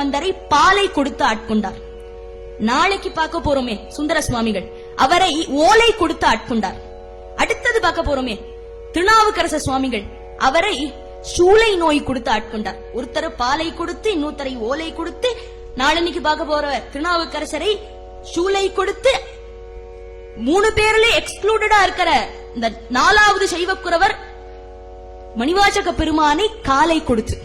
சம்பந்தரை பாலை கொடுத்து ஆட்கொண்டார். நாளைக்கு பார்க்க போறோமே சுந்தர சுவாமிகள் அவரை ஓலை கொடுத்து ஆட்கொண்டார். அடுத்தது பார்க்க போறோமே திருநாவுக்கரச சுவாமிகள். அவரை சூளை நோய் கொடுத்து ஆட்கொண்டார். ஒருத்தர் பாலை கொடுத்து இன்னொருத்தரை ஓலை கொடுத்து நாளன்னைக்கு பார்க்க போற திருநாவுக்கரசரை சூளை கொடுத்து மூணு பேர்ல எக்ஸ்க்ளூடடா இருக்கிற இந்த நாலாவது சைவக்குறவர் மணிவாச்சக பெருமானை காலை கொடுத்து.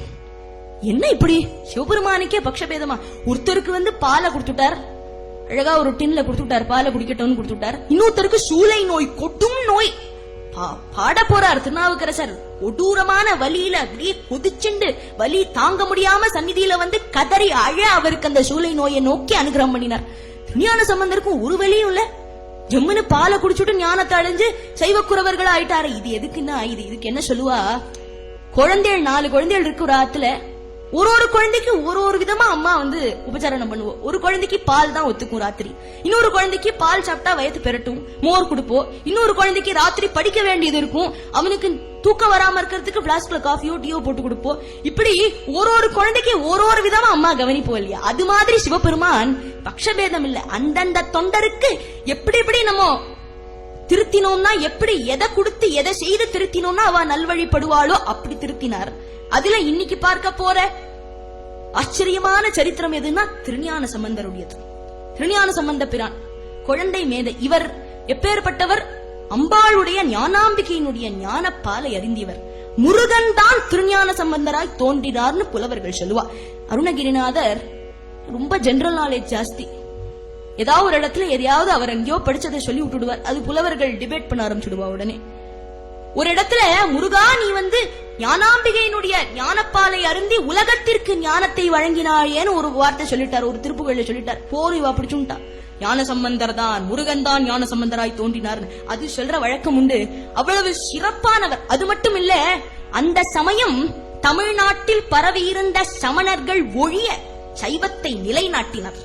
என்ன இப்படி? சிவபெருமானுக்கே பக்ஷபேதமா? ஒருத்தருக்கு வந்து பாலை கொடுத்துட்டார். அழகா ஒரு டின்ல கொடுத்துட்டார் பாலை குடிக்கட்டும்னு கொடுத்துட்டார். இன்னொருத்தருக்கு சூளை நோய் கொட்டும் நோய். பா- பாட போறார் திருநாவுக்கரசர். கொடூரமான வலியில அப்படியே கொதிச்சுண்டு வலி தாங்க முடியாம சந்நிதியில வந்து கதறி அழ அவருக்கு அந்த சூளை நோயை நோக்கி அனுகிரகம் பண்ணினார். ஞான சம்பந்தருக்கும் ஒரு வழியும் இல்ல. ஜம்முன்னு பாலை குடிச்சுட்டு ஞானத்தை அடைஞ்சு சைவக்குறவர்களா ஆயிட்டாரு இது எதுக்குன்னா இது இதுக்கு என்ன சொல்லுவா? குழந்தைகள் நாலு குழந்தைகள் இருக்கு ஒரு ஆத்துல ஒரு ஒரு குழந்தைக்கு ஒரு ஒரு விதமா அம்மா வந்து உபச்சாரணம் பண்ணுவோம் ஒரு குழந்தைக்கு பால் தான் ஒத்துக்கும் ராத்திரி. இன்னொரு குழந்தைக்கு பால் சாப்பிட்டா வயத்து பெரட்டும் மோர் கொடுப்போம் இன்னொரு குழந்தைக்கு ராத்திரி படிக்க வேண்டியது இருக்கும். அவனுக்கு தூக்கம் வராம இருக்கிறதுக்கு பிளாஸ்க்ல காஃபியோ டீயோ போட்டு கொடுப்போம் இப்படி ஒரு ஒரு குழந்தைக்கு ஒரு ஒரு விதமா அம்மா கவனிப்போம் இல்லையா? அது மாதிரி சிவபெருமான் பக்ஷபேதம் இல்ல. அந்தந்த தொண்டருக்கு எப்படி எப்படி நம்ம திருத்தினோம்னா எப்படி எதை கொடுத்து எதை செய்து திருத்தினோம்னா அவ நல்வழிப்படுவாளோ அப்படி திருத்தினார். அதுல இன்னைக்கு பார்க்க போற ஆச்சரியமான சரித்திரம் எதுன்னா திருஞான சம்பந்தருடையது. திருஞான சம்பந்த பிரான் குழந்தை மேதை. இவர் எப்பேற்பட்டவர்? அம்பாளுடைய ஞானாம்பிகையினுடைய ஞான பாலை அறிந்தியவர். முருகன் தான் திருஞான சம்பந்தராய் தோன்றினார்னு புலவர்கள் சொல்லுவா. அருணகிரிநாதர் ரொம்ப ஜெனரல் நாலேஜ் ஜாஸ்தி. ஏதாவது ஒரு இடத்துல எதையாவது அவர் எங்கேயோ படிச்சதை சொல்லி விட்டுடுவார். அது புலவர்கள் டிபேட் பண்ண ஆரம்பிச்சுடுவா உடனே. ஒரு இடத்துல முருகா நீ வந்து ஞானாம்பிகையினுடைய ஞானப்பாலை அருந்தி உலகத்திற்கு ஞானத்தை வழங்கினாயேன்னு ஒரு வார்த்தை சொல்லிட்டார் ஒரு திருப்புகள்ல சொல்லிட்டார். போர் இவ பிடிச்சுட்டா ஞான சம்பந்தர் தான் முருகன் தான் ஞான சம்பந்தராய் தோன்றினார் அது சொல்ற வழக்கம் உண்டு. அவ்வளவு சிறப்பானவர். அது மட்டும் இல்ல அந்த சமயம் தமிழ்நாட்டில் பரவியிருந்த சமணர்கள் ஒழிய சைவத்தை நிலைநாட்டினர்.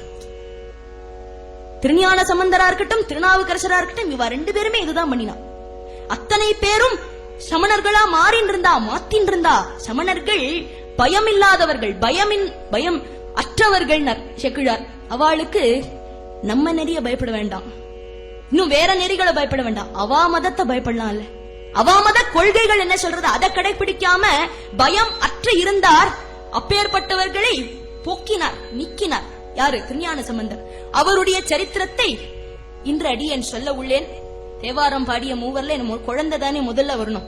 திருஞான சம்பந்தரா இருக்கட்டும் திருநாவுக்கரசரா இருக்கட்டும் இவா ரெண்டு பேருமே இதுதான் பண்ணினா. அத்தனை பேரும் சமணர்களா மாறின் இருந்தா மாத்தின் இருந்தா சமணர்கள் பயம் இல்லாதவர்கள் பயமின் பயம் அற்றவர்கள் செக்குழார் அவளுக்கு நம்ம நெறிய பயப்பட வேண்டாம். இன்னும் வேற நெறிகளை பயப்பட வேண்டாம். அவா மதத்தை பயப்படலாம்ல அவா மத கொள்கைகள் என்ன சொல்றது? அதை கடைபிடிக்காம பயம் அற்ற இருந்தார். அப்பேற்பட்டவர்களை போக்கினார் நீக்கினார். யாரு? திருஞான சம்பந்தர். அவருடைய சரித்திரத்தை இன்று அடியேன் சொல்ல உள்ளேன். தேவாரம் பாடிய மூவர்ல என்ன குழந்தை தானே முதல்ல வரணும்.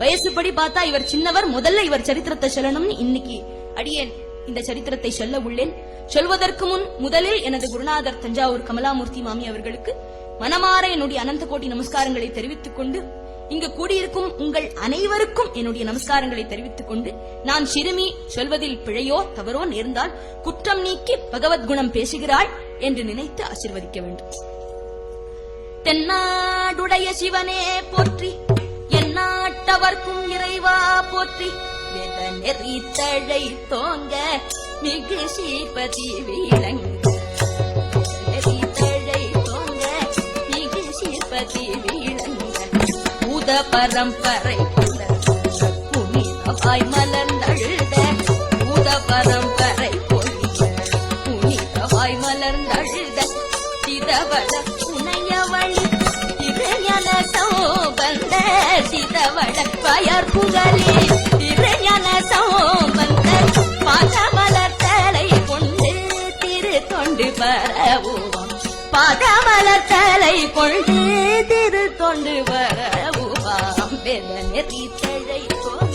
வயசுப்படி பார்த்தா இவர் சின்னவர் முதல்ல இவர் சரித்திரத்தை சொல்லணும்னு இன்னைக்கு அடியேன் இந்த சரித்திரத்தை சொல்ல உள்ளேன். சொல்வதற்கு முன் முதலில் எனது குருநாதர் தஞ்சாவூர் கமலாமூர்த்தி மாமி அவர்களுக்கு மனமாற என்னுடைய அனந்த கோடி நமஸ்காரங்களை தெரிவித்துக் கொண்டு இங்கு கூடியிருக்கும் உங்கள் அனைவருக்கும் என்னுடைய நமஸ்காரங்களை தெரிவித்துக் கொண்டு நான் சிறுமி சொல்வதில் பிழையோ தவறோ நேர்ந்தால் குற்றம் நீக்கி பகவத்குணம் பேசுகிறாள் என்று நினைத்து ஆசிர்வதிக்க வேண்டும். தென்னா தென்னாடுடைய சிவனே போற்றி. எந்நாட்டவர்க்கும் இறைவா போற்றி. வெத நெறி தழை தோங்க மிகு சீபதி விளங்க நெறி தழை தோங்க மிகு ஸ்ரீபதி விளங்க பூத பரம்பரை புனிதமாய் மலர்ந்தழுத பூத பரம் பயர் புகழே தலை கொண்டு திரு தொண்டு வரவுவாம் வெத நெறி தழைப்போம்